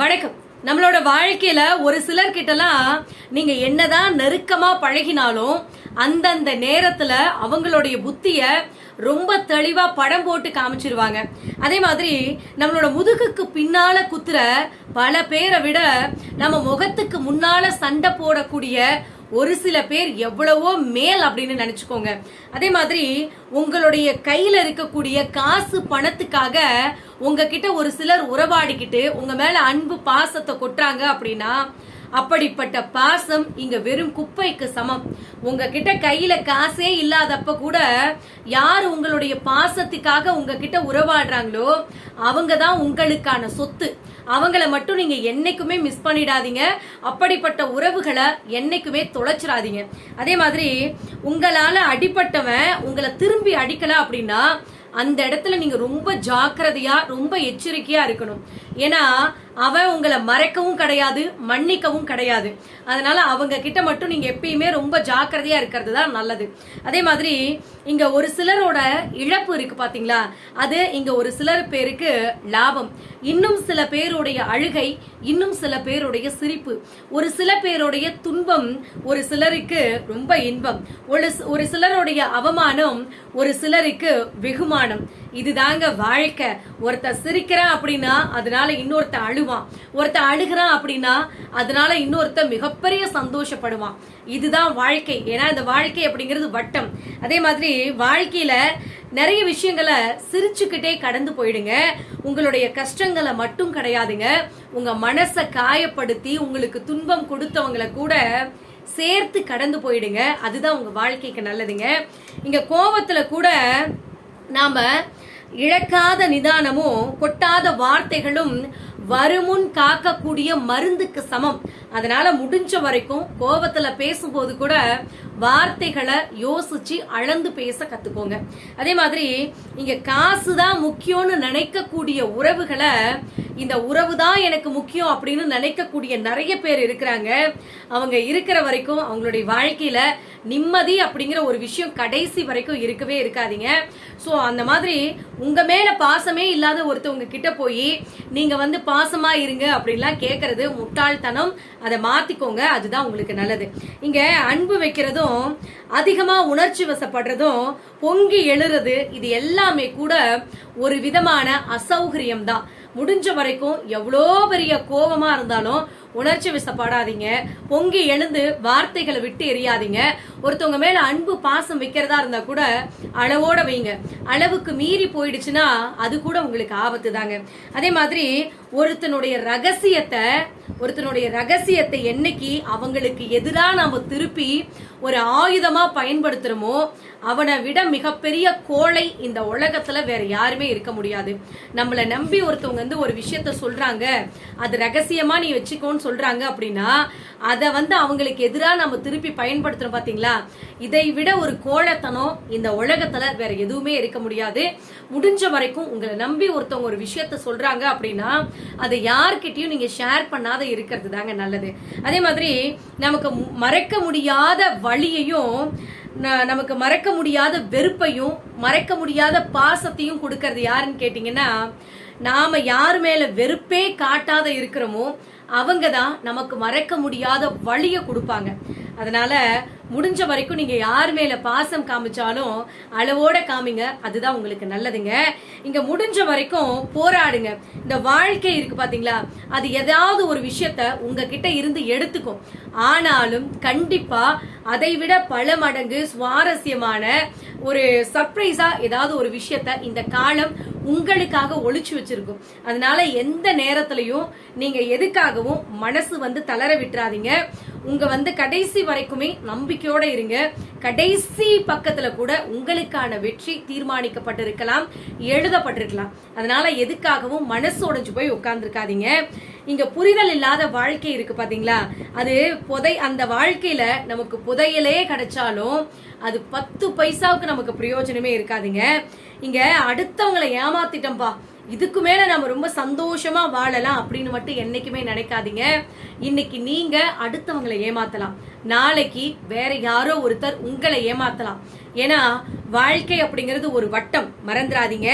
வணக்கம். நம்மளோட வாழ்க்கையில ஒரு சிலர் கிட்டலாம் நீங்க என்னதான் நெருக்கமா பழகினாலும் அந்தந்த நேரத்துல அவங்களுடைய புத்திய ரொம்ப தெளிவா படம் போட்டு காமிச்சிருவாங்க. அதே மாதிரி நம்மளோட முதுகுக்கு பின்னால குத்துற பல பேரை விட நம்ம முகத்துக்கு முன்னால சண்டை போடக்கூடிய ஒரு சில பேர் எவ்வளவோ மேல் அப்படின்னு நினைச்சுக்கோங்க. அதே மாதிரி உங்களுடைய கையில இருக்கக்கூடிய காசு பணத்துக்காக உங்ககிட்ட ஒரு சிலர் உறவாடிக்கிட்டு உங்க மேல அன்பு பாசத்தை கொட்டுறாங்க அப்படின்னா அப்படிப்பட்ட பாசம் இங்க வெறும் குப்பைக்கு சமம். உங்ககிட்ட கையில காசே இல்லாதப்ப கூட யார் உங்களுடைய பாசத்துக்காக உங்ககிட்ட உறவாடுறாங்களோ அவங்க தான் உங்களுக்கான சொத்து. அவங்கள மட்டும் நீங்க என்னைக்குமே மிஸ் பண்ணிடாதீங்க. அப்படிப்பட்ட உறவுகளை என்னைக்குமே தொலைச்சிடாதீங்க. அதே மாதிரி உங்களால அடிப்பட்டவன் உங்களை திரும்பி அடிக்கல அப்படின்னா அந்த இடத்துல நீங்க ரொம்ப ஜாக்கிரதையா ரொம்ப எச்சரிக்கையா இருக்கணும். ஏன்னா அவன் உங்களை மறைக்கவும் கிடையாது மன்னிக்கவும் கிடையாது. அதனால அவங்க கிட்ட மட்டும் நீங்க எப்பயுமே ரொம்ப ஜாக்கிரதையா இருக்கிறது தான் நல்லது. அதே மாதிரி இங்க ஒரு சிலரோட இழப்பு இருக்கு பாத்தீங்களா? அது இங்க ஒரு சிலர் பேருக்கு லாபம். இன்னும் சில பேருடைய அழுகை இன்னும் சில பேருடைய சிரிப்பு. ஒரு சில பேருடைய துன்பம் ஒரு சிலருக்கு ரொம்ப இன்பம். ஒரு ஒரு சிலருடைய அவமானம் ஒரு சிலருக்கு வெகுமானம். இதுதாங்க வாழ்க்கை. ஒருத்தர் சிரிக்கிறான் அப்படின்னா அதனால இன்னொருத்தன் அழுவான். ஒருத்த அழுகிறான் அப்படின்னா அதனால இன்னொருத்த மிகப்பெரிய சந்தோஷப்படுவான். இதுதான் வாழ்க்கை. ஏன்னா இந்த வாழ்க்கை அப்படிங்கிறது வட்டம். அதே மாதிரி வாழ்க்கையில நிறைய விஷயங்களை சிரிச்சுக்கிட்டே கடந்து போயிடுங்க. உங்களுடைய கஷ்டங்களை மட்டும் கிடையாதுங்க. உங்க மனசை காயப்படுத்தி உங்களுக்கு துன்பம் கொடுத்தவங்களை கூட சேர்த்து கடந்து போயிடுங்க. அதுதான் உங்க வாழ்க்கைக்கு நல்லதுங்க. இங்க கோபத்துல கூட நாம இழக்காத நிதானமும் கொட்டாத வார்த்தைகளும் வருமுன் காக்கக்கூடிய மருந்துக்கு சமம். அதனால முடிஞ்ச வரைக்கும் கோபத்துல பேசும்போது கூட வார்த்தைகளை யோசிச்சு அளந்து பேச கத்துக்கோங்க. அதே மாதிரி இங்க காசு தான் முக்கியம்னு நினைக்கக்கூடிய உறவுகளை இந்த உறவு தான் எனக்கு முக்கியம் அப்படின்னு நினைக்கக்கூடிய நிறைய பேர் இருக்கிறாங்க. அவங்க இருக்கிற வரைக்கும் அவங்களுடைய வாழ்க்கையில நிம்மதி அப்படிங்கிற ஒரு விஷயம் கடைசி வரைக்கும் இருக்கவே இருக்காதீங்க. ஸோ அந்த மாதிரி உங்க மேல பாசமே இல்லாத ஒருத்தவங்க கிட்ட போய் நீங்க வந்து பாசமா இருங்க அப்படின்லாம் கேட்கறது முட்டாள்தனம். அதை மாத்திக்கோங்க அதுதான் உங்களுக்கு நல்லது. இங்க அன்பு வைக்கிறதும் அதிகமா உணர்ச்சி வசப்படுறதும் பொங்கி எழுறது இது எல்லாமே கூட ஒரு விதமான அசௌகரியம் தான் முடிஞ்ச வரைக்கும் எவ்வளோ பெரிய கோபமா இருந்தாலும் உணர்ச்சி விசப்படாதீங்க. பொங்கி எழுந்து வார்த்தைகளை விட்டு எரியாதீங்க ஒருத்தவங்க மேல அன்பு பாசம் வைக்கிறதா இருந்தா கூட அளவோட வைங்க. அளவுக்கு மீறி போயிடுச்சுன்னா அது கூட உங்களுக்கு ஆபத்து தாங்க. அதே மாதிரி ஒருத்தனுடைய ரகசியத்தை ஒருத்தனுடைய ரகசியத்தை என்னைக்கு அவங்களுக்கு எதிராக நாம திருப்பி ஒரு ஆயுதமா பயன்படுத்துறோமோ அவனை விட மிகப்பெரிய கோழை இந்த உலகத்துல வேற யாருமே இருக்க முடியாது. நம்மளை நம்பி ஒருத்தவங்க வந்து ஒரு விஷயத்த சொல்றாங்க. அது ரகசியமா நீ வச்சுக்கோன்னு சொல்றாங்க அப்படின்னா அதை வந்து அவங்களுக்கு எதிராக நம்ம திருப்பி பயன்படுத்துறோம் பாத்தீங்களா? இதை விட ஒரு கோழத்தனம் இந்த உலகத்துல வேற எதுவுமே இருக்க முடியாது. முடிஞ்ச வரைக்கும் உங்களை நம்பி ஒருத்தவங்க ஒரு விஷயத்த சொல்றாங்க அப்படின்னா அதை யார்கிட்டயும் நீங்க ஷேர் பண்ணாத இருக்கிறது தாங்க நல்லது. அதே மாதிரி நமக்கு மறக்க முடியாத வழியையும் நமக்கு மறக்க முடியாத வெறுப்பையும் மறக்க முடியாத பாசத்தையும் கொடுக்கறது யாருன்னு கேட்டீங்கன்னா நாம யார் மேல வெறுப்பே காட்டாத இருக்கிறோமோ அவங்க தான் நமக்கு மறக்க முடியாத வழியை கொடுப்பாங்க. அதனால முடிஞ்ச வரைக்கும் நீங்க யார் மேல பாசம் காமிச்சாலும் அளவோட காமிங்க. அதுதான் உங்களுக்கு நல்லதுங்க. இங்க முடிஞ்ச வரைக்கும் போராடுங்க. இந்த வாழ்க்கை இருக்கு பாத்தீங்களா? அது ஏதாவது ஒரு விஷயத்த உங்ககிட்ட இருந்து எடுத்துக்கும். ஆனாலும் கண்டிப்பா அதை விட பல மடங்கு சுவாரஸ்யமான ஒரு சர்ப்ரைஸா ஏதாவது ஒரு விஷயத்த இந்த காலம் உங்களுக்காக ஒழிச்சு வச்சிருக்கும். அதனால எந்த நேரத்திலையும் நீங்க எதுக்காகவும் மனசு வந்து தளர விட்டுறாதீங்க. உங்க வந்து கடைசி வரைக்குமே நம்பிக்கையோட இருங்க. கடைசி பக்கத்துல கூட உங்களுக்கான வெற்றி தீர்மானிக்கப்பட்டிருக்கலாம் எழுதப்பட்டிருக்கலாம். அதனால எதுக்காகவும் மனசு உடைஞ்சு போய் உட்கார்ந்துருக்காதீங்க. இங்க புரிதல் இல்லாத வாழ்க்கை இருக்கு பாத்தீங்களா? அது புதை அந்த வாழ்க்கையில நமக்கு புதையலே கிடைச்சாலும் அது பத்து பைசாவுக்கு நமக்கு பிரயோஜனமே இருக்காதுங்க. இங்க அடுத்தவங்களை ஏமாத்திட்டோம்பா. இதுக்கு மேல நம்ம ரொம்ப சந்தோஷமா வாழலாம் அப்படின்னு மட்டும் என்னைக்குமே நினைக்காதீங்க. இன்னைக்கு நீங்க அடுத்தவங்களை ஏமாத்தலாம். நாளைக்கு வேற யாரோ ஒருத்தர் உங்களை ஏமாத்தலாம். ஏன்னா வாழ்க்கை அப்படிங்கிறது ஒரு வட்டம். மறந்துடாதீங்க.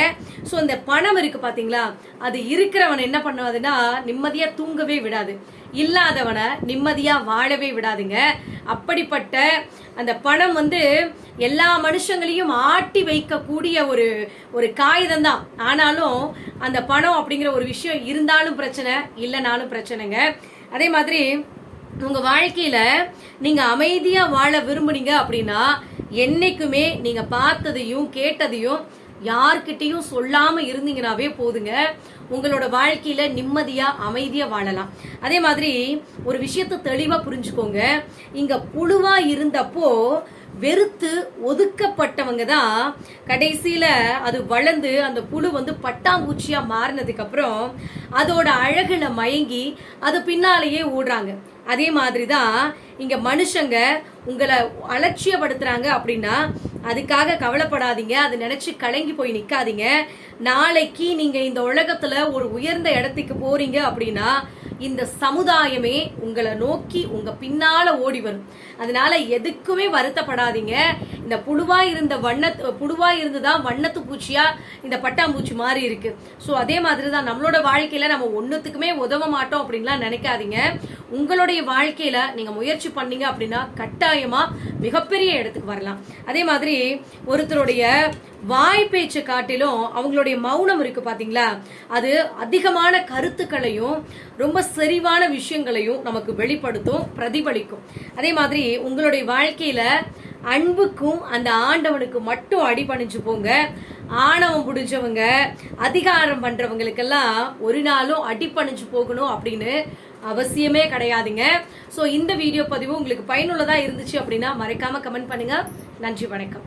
ஸோ இந்த பணம் இருக்கு பாத்தீங்களா? அது இருக்கிறவன் என்ன பண்ணுவாதுன்னா நிம்மதியா தூங்கவே விடாது. இல்லாதவனை நிம்மதியா வாழவே விடாதுங்க. அப்படிப்பட்ட அந்த பணம் வந்து எல்லா மனுஷங்களையும் ஆட்டி வைக்கக்கூடிய ஒரு ஒரு காகிதம் தான். ஆனாலும் அந்த பணம் அப்படிங்கிற ஒரு விஷயம் இருந்தாலும் பிரச்சனை இல்லைனாலும் பிரச்சனைங்க. அதே மாதிரி உங்க வாழ்க்கையில நீங்க அமைதியா வாழ விரும்புனீங்க அப்படின்னா என்னைக்குமே நீங்க பார்த்ததையும் கேட்டதையும் யார்கிட்டயும் சொல்லாம இருந்தீங்கனாவே போதுங்க. உங்களோட வாழ்க்கையில நிம்மதியா அமைதியா வாழலாம். அதே மாதிரி ஒரு விஷயத்த தெளிவா புரிஞ்சுக்கோங்க. இங்க புழுவா இருந்தப்போ வெறுத்து ஒதுக்கப்பட்டவங்க தான் கடைசியில் அது வளர்ந்து அந்த புழு வந்து பட்டாம்பூச்சியாக மாறினதுக்கப்புறம் அதோட அழகுல மயங்கி அது பின்னாலேயே ஓடுறாங்க. அதே மாதிரி தான் இங்கே மனுஷங்க உங்களை அலட்சியப்படுத்துகிறாங்க அப்படின்னா அதுக்காக கவலைப்படாதீங்க. அதை நினச்சி கலங்கி போய் நிற்காதீங்க நாளைக்கு நீங்கள் இந்த உலகத்தில் ஒரு உயர்ந்த இடத்துக்கு போகிறீங்க அப்படின்னா இந்த சமுதாயமே உங்களை நோக்கி உங்க பின்னால ஓடி வரும். அதனால எதுக்குமே வருத்தப்படாதீங்க. இந்த புழுவா இருந்த வண்ண புழுவா இருந்துதான் வண்ணத்து பூச்சியா இந்த பட்டாம்பூச்சி மாறி இருக்கு. ஸோ அதே மாதிரி தான் நம்மளோட வாழ்க்கையில நம்ம ஒன்னுத்துக்குமே உதவ மாட்டோம் அப்படின்லாம் நினைக்காதீங்க. உங்களுடைய வாழ்க்கையில நீங்க முயற்சி பண்ணீங்க அப்படின்னா கட்டாயமா மிகப்பெரிய இடத்துக்கு வரலாம். அதே மாதிரி ஒருத்தருடைய வாய் பேச்சு காட்டிலும் அவங்களுடைய மௌனம் இருக்கு பாத்தீங்களா? அது அதிகமான கருத்துக்களையும் ரொம்ப செறிவான விஷயங்களையும் நமக்கு வெளிப்படுத்தும் பிரதிபலிக்கும். அதே மாதிரி உங்களுடைய வாழ்க்கையில அன்புக்கும் அந்த ஆண்டவனுக்கு மட்டும் அடிபணிஞ்சு போங்க. ஆணவம் பிடிச்சவங்க அதிகாரம் பண்றவங்களுக்கெல்லாம் ஒரு நாளும் அடிபணிஞ்சு போகணும் அப்படின்னு அவசியமே கிடையாதுங்க. ஸோ இந்த வீடியோ பதிவு உங்களுக்கு பயனுள்ளதாக இருந்துச்சு அப்படின்னா மறைக்காமல் கமெண்ட் பண்ணுங்கள் நன்றி வணக்கம்.